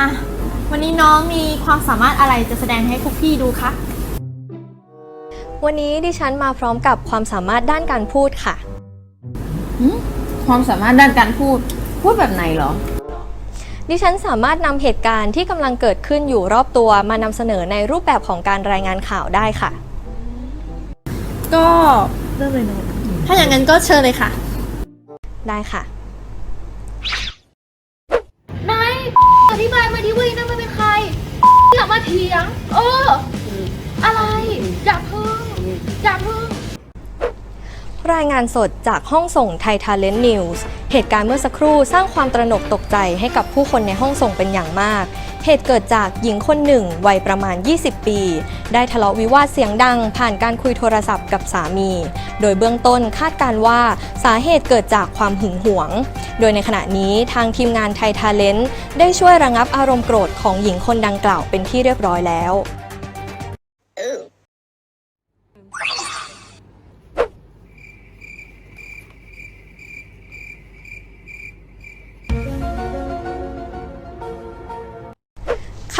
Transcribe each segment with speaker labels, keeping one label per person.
Speaker 1: อะ วันนี้น้องมีความสามารถอะไรจะแสดงให้พวกพี่ดูคะ
Speaker 2: วันนี้ดิฉันมาพร้อมกับความสามารถด้านการพูดค่ะ
Speaker 3: ความสามารถด้านการพูด พูดแบบไหนเหรอ
Speaker 2: ดิฉันสามารถนำเหตุการณ์ที่กำลังเกิดขึ้นอยู่รอบตัวมานำเสนอในรูปแบบของการรายงานข่าวได้ค่ะ
Speaker 1: ก็เริ่มเลยเนอะถ้าอย่างนั้นก็เชิญเลยค่ะ
Speaker 2: ได้ค่ะ
Speaker 4: นายอ ธิบายมาดิว่านั่นมันเป็นใครอย่ามาเถียง เออ อะไร
Speaker 2: รายงานสดจากห้องส่งไทยท a เลน t นิวส์เหตุการณ์เมื่อสักครู่สร้างความตระหนกตกใจให้กับผู้คนในห้องส่งเป็นอย่างมาก เหตุเกิดจากหญิงคนหนึ่งวัยประมาณ 20 ปี ได้ทะเลาะวิวาทเสียงดัง ผ่านการคุยโทรศัพท์กับสามี โดยเบื้องต้นคาดการว่าสาเหตุเกิดจากความหึงหวง โดยในขณะนี้ทางทีมงานไทยท a เลน t ได้ช่วยระงับอารมณ์โกรธของหญิงคนดังกล่าวเป็นที่เรียบร้อยแล้ว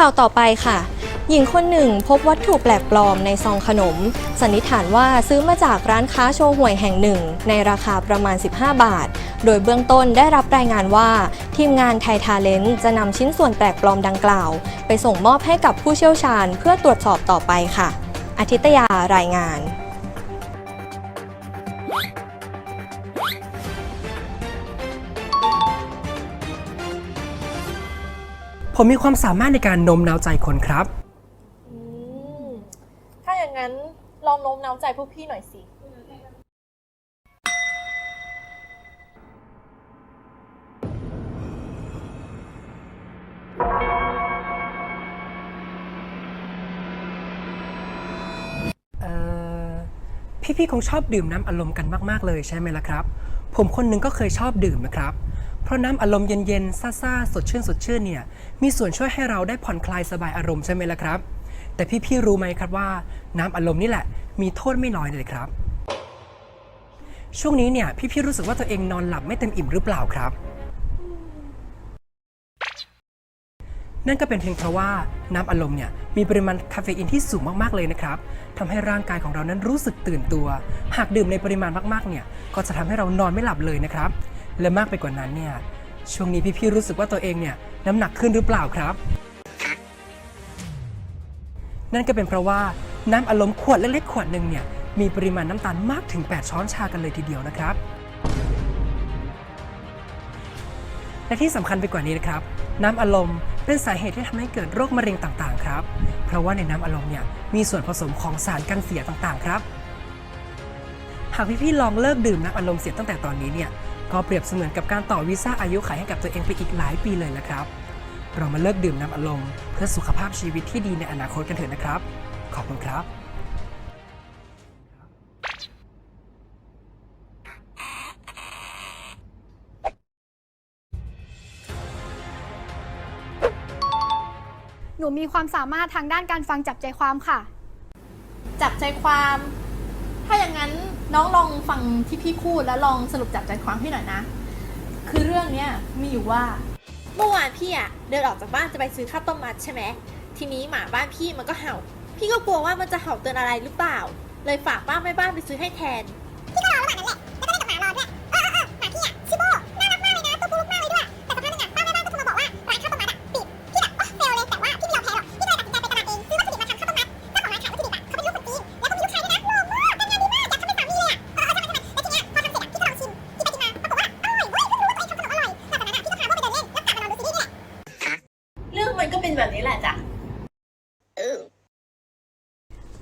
Speaker 2: ข่าวต่อไปค่ะ หญิงคนหนึ่งพบวัตถุแปลกปลอมในซองขนม สันนิษฐานว่าซื้อมาจากร้านค้าโชห่วยแห่งหนึ่ง ในราคาประมาณ 15 บาท โดยเบื้องต้นได้รับรายงานว่า ทีมงานไทยทาเลนต์จะนำชิ้นส่วนแปลกปลอมดังกล่าว ไปส่งมอบให้กับผู้เชี่ยวชาญเพื่อตรวจสอบต่อไปค่ะอาทิตยารายงาน
Speaker 5: ผมมีความสามารถในการโน้มน้าวใจคนครับ
Speaker 1: อืม ถ้าอย่างนั้นลองโน้มน้าวใจพวกพี่หน่อยสิ
Speaker 5: เอ่อ พี่ๆคงชอบดื่มน้ำอารมณ์กันมาก ๆ เลยใช่ไหมล่ะครับ ผมคนหนึงก็เคยชอบดื่มนะครับเพ ราะน้ำอารมณ์เย็นๆ ซ่าๆ สดชื่นสดชื่นเนี่ยมีส่วนช่วยให้เราได้ผ่อนคลายสบายอารมณ์ใช่ไหมล่ะครับ แต่พี่ๆรู้ไหมครับว่าน้ำอารมณ์นี่แหละ มีโทษไม่น้อยเลยครับ ช่วงนี้เนี่ยพี่ๆรู้สึกว่าตัวเองนอนหลับไม่เต็มอิ่มหรือเปล่าครับ นั่นก็เป็นเพียงเพราะว่าน้ำอารมณ์เนี่ยมีปริมาณคาเฟอีนที่สูงมากๆเลยนะครับทำให้ร่างกายของเรานั้นรู้สึกตื่นตัว หากดื่มในปริมาณมากๆเนี่ยก็จะทำให้เรานอนไม่หลับเลยนะครับ และมากไปกว่านั้นเนี่ยช่วงนี้พี่ๆรู้สึกว่าตัวเองเนี่ยน้ำหนักขึ้นหรือเปล่าครับ นั่นก็เป็นเพราะว่าน้ำอารมณ์ขวดเล็กๆขวดหนึ่งเนี่ยมีปริมาณน้ำตาลมากถึง 8 ช้อนชากันเลยทีเดียวนะครับ และที่สำคัญไปกว่านี้นะครับ น้ำอารมณ์เป็นสาเหตุที่ทำให้เกิดโรคมะเร็งต่างๆ ครับ เพราะว่าในน้ำอารมณ์เนี่ยมีส่วนผสมของสารกันเสียต่างๆ ครับ หากพี่ๆลองเลิกดื่มน้ำอารมณ์เสียตั้งแต่ตอนนี้เนี่ย ก็เปรียบเสมือนกับการต่อวีซ่าอายุขัยให้กับตัวเองไปอีกหลายปีเลยนะครับ เรามาเลิกดื่มน้ำอารมณ์เพื่อสุขภาพชีวิตที่ดีในอนาคตกันเถอะนะครับ ขอบคุณครับ
Speaker 6: หนูมีความสามารถทางด้านการฟังจับใจความค่ะ
Speaker 1: จับใจความ ถ้าอย่างนั้นน้องลองฟังที่พี่พูดแล้วลองสรุปจับใจความให้หน่อยนะ คือเรื่องเนี้ยมีอยู่ว่า เมื่อวานพี่อะเดินออกจากบ้านจะไปซื้อข้าวต้มมัดใช่ไหมทีนี้หมาบ้านพี่มันก็เห่า พี่ก็กลัวว่ามันจะเห่าเตือนอะไรหรือเปล่า เลยฝากป้าแม่บ้านไปซื้อให้แทน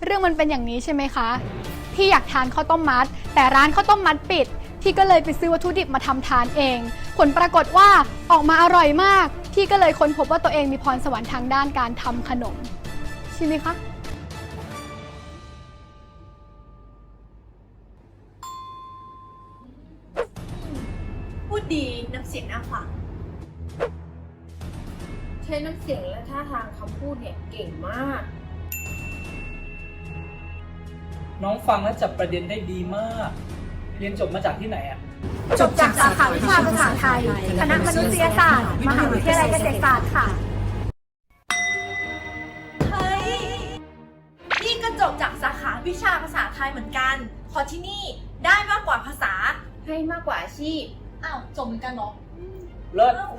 Speaker 6: เรื่องมันเป็นอย่างนี้ใช่ไหมคะ พี่อยากทานข้าวต้มมัด แต่ร้านข้าวต้มมัดปิด พี่ก็เลยไปซื้อวัตถุดิบมาทำทานเอง ผลปรากฏว่าออกมาอร่อยมาก พี่ก็เลยค้นพบว่าตัวเองมีพรสวรรค์ทางด้านการทำขนม ใช่ไหมคะ
Speaker 1: พูดดีน้ำเสียงน่าฟัง
Speaker 3: ใช้น้ำเสียงและท่าทางคำพูดเนี่ยเก่งมาก
Speaker 7: น้องฟังและจับประเด็นได้ดีมาก
Speaker 5: เรียนจบมาจากที่ไหนอะ
Speaker 6: จบจากสาขาวิชาภาษาไทย คณะมนุษยศาสตร์ มหาวิทยาลัยเกษตรศาสตร์ค่ะ
Speaker 1: เฮ้ยพี่ก็จบจากสาขาวิชาภาษาไทยเหมือนกัน พอที่นี่ได้มากกว่าภาษา
Speaker 3: ให้มากกว่าอาชีพ
Speaker 1: อ้าว จบเหมือนกันเหรอ
Speaker 5: เลิศ
Speaker 1: อ้าว